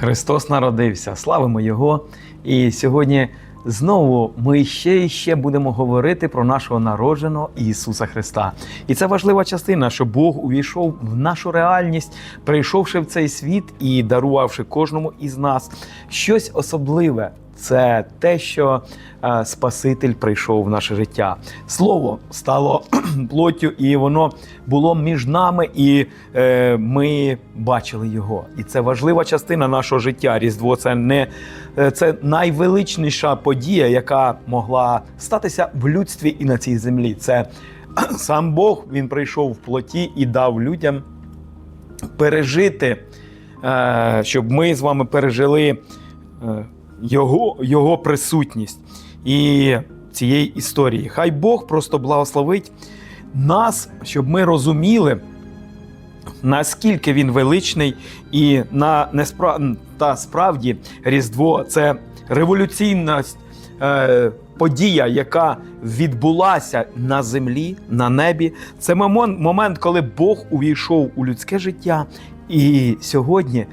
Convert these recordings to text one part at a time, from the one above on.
Христос народився, славимо Його. І сьогодні знову ми ще і ще будемо говорити про нашого народженого Ісуса Христа. І це важлива частина, що Бог увійшов в нашу реальність, прийшовши в цей світ і дарувавши кожному із нас щось особливе. Це те, що е, Спаситель прийшов в наше життя. Слово стало плоттю, і воно було між нами, і е, ми бачили його. І це важлива частина нашого життя. Різдво це не е, це найвеличніша подія, яка могла статися в людстві і на цій землі. Це сам Бог він прийшов в плоті і дав людям пережити, щоб ми з вами пережили. Його, його присутність і цієї історії. Хай Бог просто благословить нас, щоб ми розуміли, наскільки він величний, і на неспра... та справді Різдво це революційна е, подія, яка відбулася на землі, на небі. Це момент, коли Бог увійшов у людське життя. І сьогодні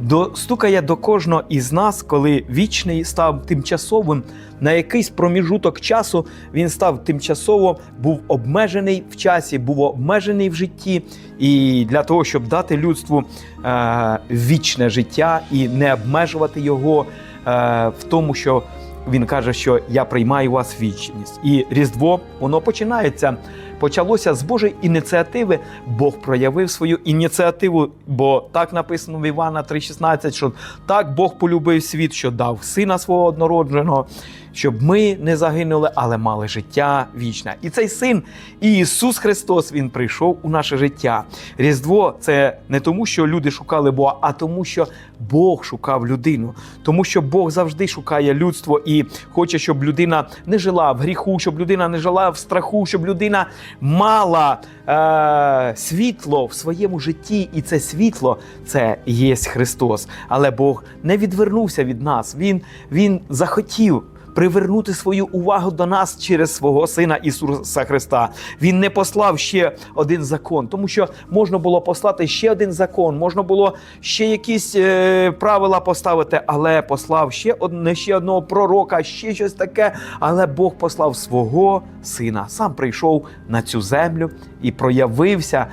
достукає до кожного із нас, коли вічний став тимчасовим, на якийсь проміжуток часу він став тимчасово, був обмежений в часі, був обмежений в житті. І для того, щоб дати людству е, вічне життя і не обмежувати його е, в тому, що він каже, що я приймаю вас вічність. І Різдво воно починається. Почалося з Божої ініціативи. Бог проявив свою ініціативу, бо так написано в Івана 3,16, що так Бог полюбив світ, що дав сина свого однородженого, щоб ми не загинули, але мали життя вічне. І цей син Ісус Христос Він прийшов у наше життя. Різдво це не тому, що люди шукали Бога, а тому, що Бог шукав людину, тому що Бог завжди шукає людство і хоче, щоб людина не жила в гріху, щоб людина не жила в страху, щоб людина мала е, світло в своєму житті, і це світло це є Христос. Але Бог не відвернувся від нас. Він, Він захотів. Привернути свою увагу до нас через свого Сина Ісуса Христа. Він не послав ще один закон, тому що можна було послати ще один закон, можна було ще якісь е, правила поставити, але послав ще одне, ще одного пророка, ще щось таке. Але Бог послав свого сина, сам прийшов на цю землю і проявився е,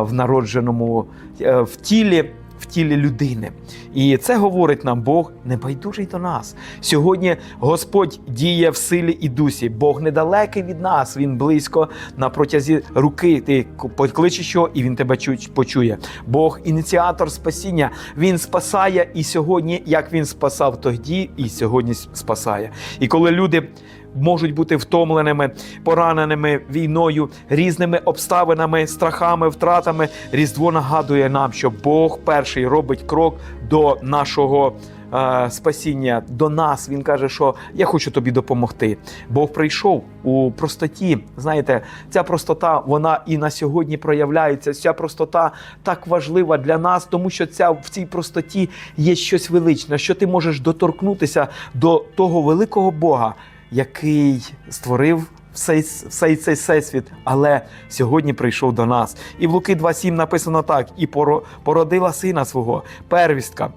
в народженому е, в тілі. В тілі людини, і це говорить нам Бог небайдужий до нас. Сьогодні Господь діє в силі і дусі. Бог недалекий від нас, він близько на протязі руки. Ти покличеш його, і він тебе чу- почує. Бог ініціатор спасіння. Він спасає і сьогодні, як він спасав тоді, і сьогодні спасає. І коли люди можуть бути втомленими, пораненими війною, різними обставинами, страхами, втратами. Різдво нагадує нам, що Бог перший робить крок до нашого. е, Спасіння до нас він каже, що я хочу тобі допомогти. Бог прийшов у простоті. Знаєте, ця простота вона і на сьогодні проявляється. Ця простота так важлива для нас, тому що ця в цій простоті є щось величне, що ти можеш доторкнутися до того великого Бога, який створив всей цей всесвіт, але сьогодні прийшов до нас. І в Луки 2.7 написано так: і поро- породила сина свого, первістка,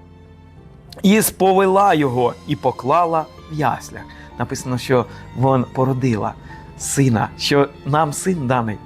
і сповела його, і поклала в яслях. Написано, що вон породила сина, що нам син даний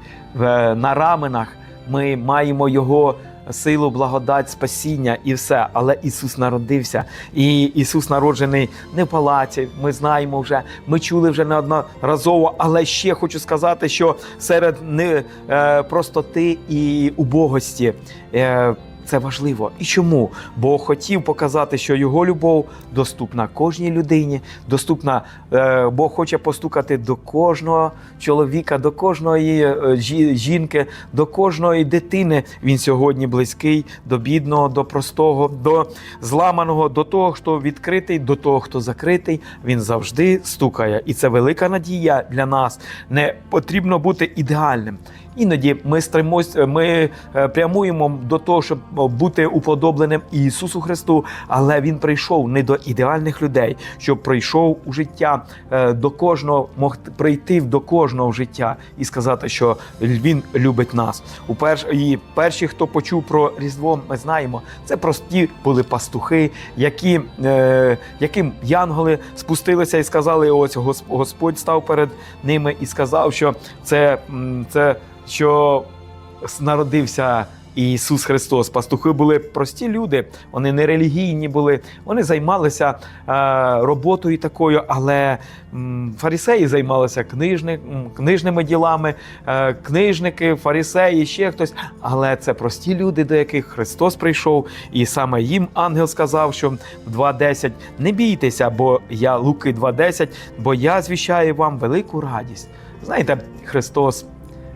на раменах. Ми маємо його силу, благодать, спасіння і все. Але Ісус народився. І Ісус народжений не в палаці. Ми знаємо вже, ми чули вже неодноразово. Але ще хочу сказати, що серед не е, простоти і убогості. Е, це важливо. І чому? Бо хотів показати, що його любов доступна кожній людині, доступна. Е, Бог хоче постукати до кожного чоловіка, до кожної е, жінки, до кожної дитини. Він сьогодні близький до бідного, до простого, до зламаного, до того, хто відкритий, до того, хто закритий. Він завжди стукає. І це велика надія для нас. Не потрібно бути ідеальним. Іноді ми стремось, ми е, прямуємо до того, щоб бути уподобленим Ісусу Христу, але Він прийшов не до ідеальних людей, щоб прийшов у життя е, до кожного, мог прийти до кожного життя і сказати, що Він любить нас. У перш і перші, хто почув про Різдво, ми знаємо, це прості були пастухи, які, е, яким янголи спустилися і сказали: ось Господь став перед ними і сказав, що це, це що народився. Ісус Христос, пастухи були прості люди, вони не релігійні були, вони займалися е, роботою такою, але фарисеї займалися книжни, книжними ділами, е, книжники, фарисеї, ще хтось. Але це прості люди, до яких Христос прийшов, і саме їм ангел сказав, що в 2.10 не бійтеся, бо я Луки 2.10, бо я звіщаю вам велику радість. Знаєте, Христос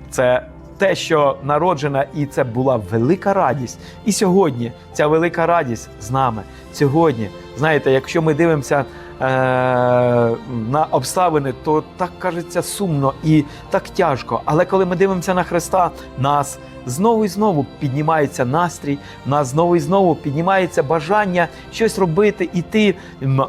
це те, що народжена, і це була велика радість. І сьогодні ця велика радість з нами. Сьогодні, знаєте, якщо ми дивимося е- на обставини, то так кажеться сумно і так тяжко. Але коли ми дивимося на Христа, нас знову і знову піднімається настрій, нас знову і знову піднімається бажання щось робити, іти.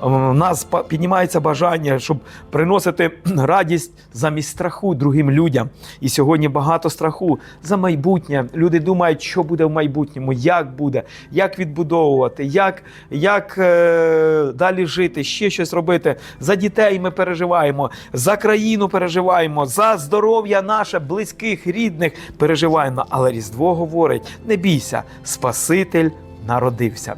У нас піднімається бажання, щоб приносити радість замість страху другим людям. І сьогодні багато страху за майбутнє. Люди думають, що буде в майбутньому, як буде, як відбудовувати, як, як е, далі жити, ще щось робити. За дітей ми переживаємо, за країну переживаємо, за здоров'я наше, близьких, рідних переживаємо. Але Різдво говорить: не бійся, Спаситель народився.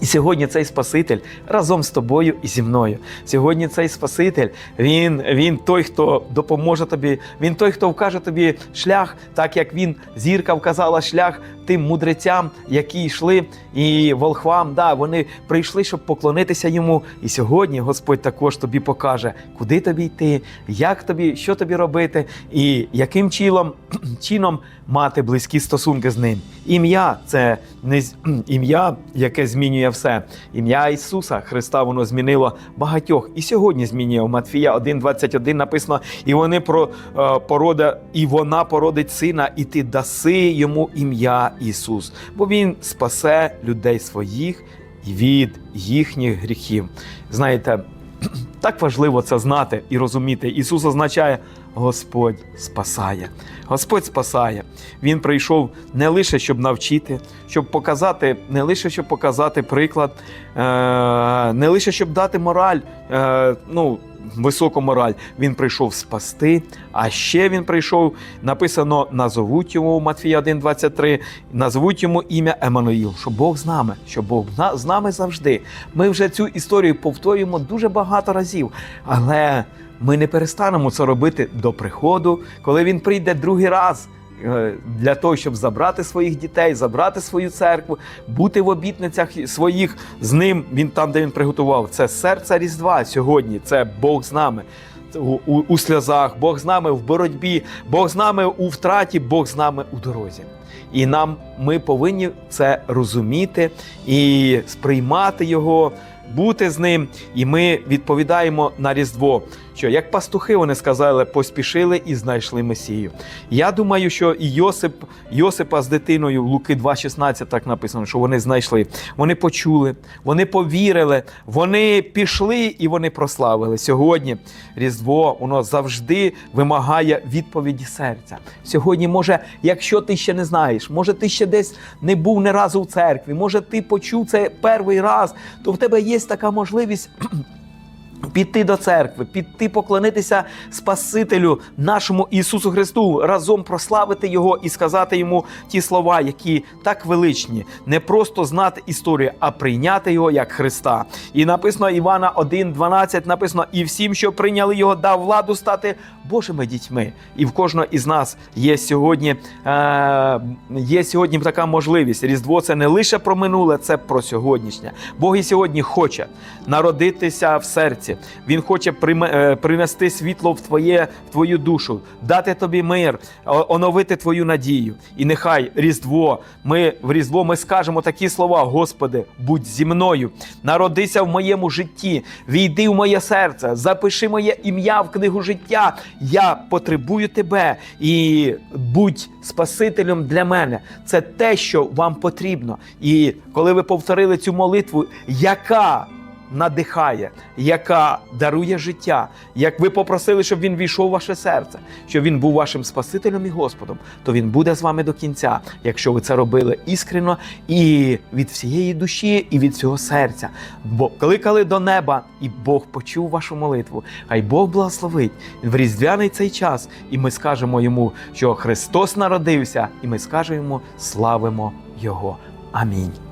І сьогодні цей Спаситель разом з тобою і зі мною. Сьогодні цей Спаситель, він, він той, хто допоможе тобі, він той, хто вкаже тобі шлях, так як він зірка вказала шлях тим мудрецям, які йшли, і волхвам. Да, вони прийшли, щоб поклонитися йому. І сьогодні Господь також тобі покаже, куди тобі йти, як тобі, що тобі робити, і яким чином, чином мати близькі стосунки з ним. Ім'я це не ім'я, яке змінює все. Ім'я Ісуса Христа воно змінило багатьох. І сьогодні змінює у Матфія 1,21 написано: і вони про е, порода, і вона породить сина, і ти даси йому ім'я Ісус, бо Він спасе людей своїх від їхніх гріхів. Знаєте, так важливо це знати і розуміти. Ісус означає Господь спасає. Господь спасає. Він прийшов не лише щоб навчити, щоб показати, не лише щоб показати приклад, е, не лише щоб дати мораль, е, ну. Високу мораль він прийшов спасти, а ще він прийшов. Написано: назовуть йому Матфія 1,23, назвуть йому ім'я Еммануїл, що Бог з нами, що Бог з нами завжди. Ми вже цю історію повторюємо дуже багато разів, але ми не перестанемо це робити до приходу, коли він прийде другий раз. е, Для того, щоб забрати своїх дітей, забрати свою церкву, бути в обітницях своїх з ним, він там, де він приготував. Це серце Різдва сьогодні. Це Бог з нами. У, у, у сльозах, Бог з нами в боротьбі, Бог з нами у втраті, Бог з нами у дорозі. І нам ми повинні це розуміти і сприймати його, бути з ним. І ми відповідаємо на Різдво. Що як пастухи вони сказали, поспішили і знайшли Месію. Я думаю, що і Йосип, Йосипа з дитиною Луки 2,16 так написано, що вони знайшли. Вони почули, вони повірили, вони пішли і вони прославили. Сьогодні Різдво воно завжди вимагає відповіді серця. Сьогодні, може, якщо ти ще не знаєш, може ти ще десь не був не разу в церкві, може ти почув це перший раз, то в тебе є така можливість. Піти до церкви, піти поклонитися Спасителю нашому Ісусу Христу, разом прославити Його і сказати йому ті слова, які так величні, не просто знати історію, а прийняти його як Христа. І написано Івана 1,12, написано: і всім, що прийняли його, дав владу стати Божими дітьми. І в кожного із нас є сьогодні, е, є сьогодні така можливість. Різдво це не лише про минуле, це про сьогоднішнє. Бог і сьогодні хоче народитися в серці. Він хоче е, принести світло в твоє в твою душу, дати тобі мир, оновити твою надію. І нехай Різдво, ми в Різдво ми скажемо такі слова: Господи, будь зі мною, народися в моєму житті, війди в моє серце, запиши моє ім'я в книгу життя. Я потребую тебе і будь Спасителем для мене. Це те, що вам потрібно. І коли ви повторили цю молитву, яка надихає, яка дарує життя, як ви попросили, щоб він війшов у ваше серце, щоб він був вашим Спасителем і Господом, то він буде з вами до кінця, якщо ви це робили іскренно і від всієї душі, і від всього серця. Бо кликали до неба, і Бог почув вашу молитву. Хай Бог благословить в різдвяний цей час, і ми скажемо йому, що Христос народився, і ми скажемо славимо Його. Амінь.